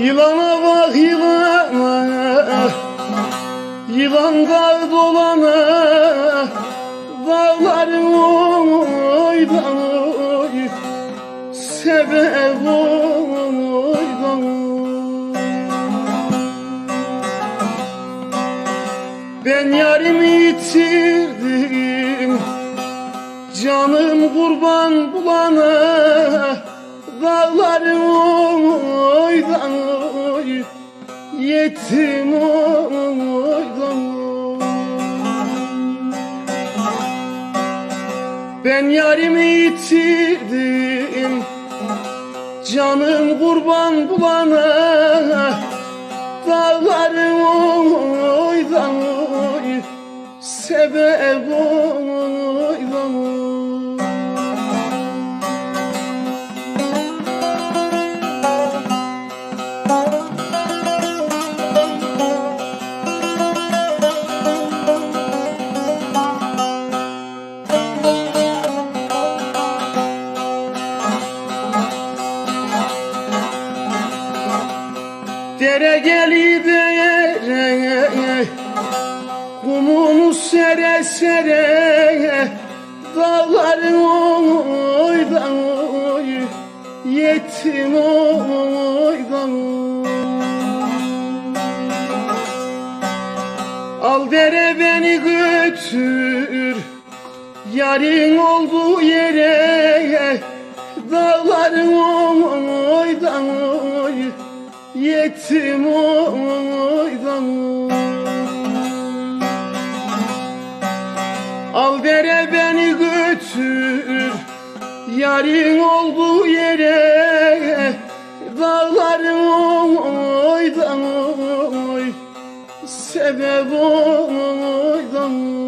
Yılana bak yılana Yılan dağ dolana Dağların oydan oy. Sebep oydan Ben yarimi yitirdim Canım kurban bulana Dağların Ben yarimi yitirdim. Canım kurban bulana Dağların oydan oy Sebep oydan Dere geli dere Kumunu sere sere Dağların oydan oy Yetim oydan oy Al dere beni götür Yarın olduğu yere Dağların Yetim oydan oy Al dere beni götür. Yarın olduğu yere. Dağların oydan oy Sebep oydan oy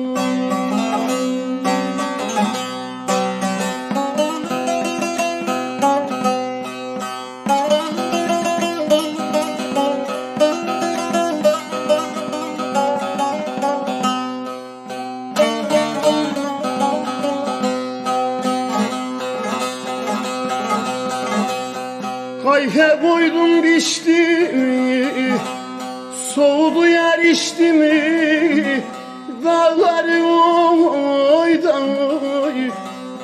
Kayfe koydum biçti? Soğudu yer içti mi? Dağların oydan oy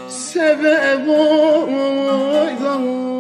Sebep oydan oy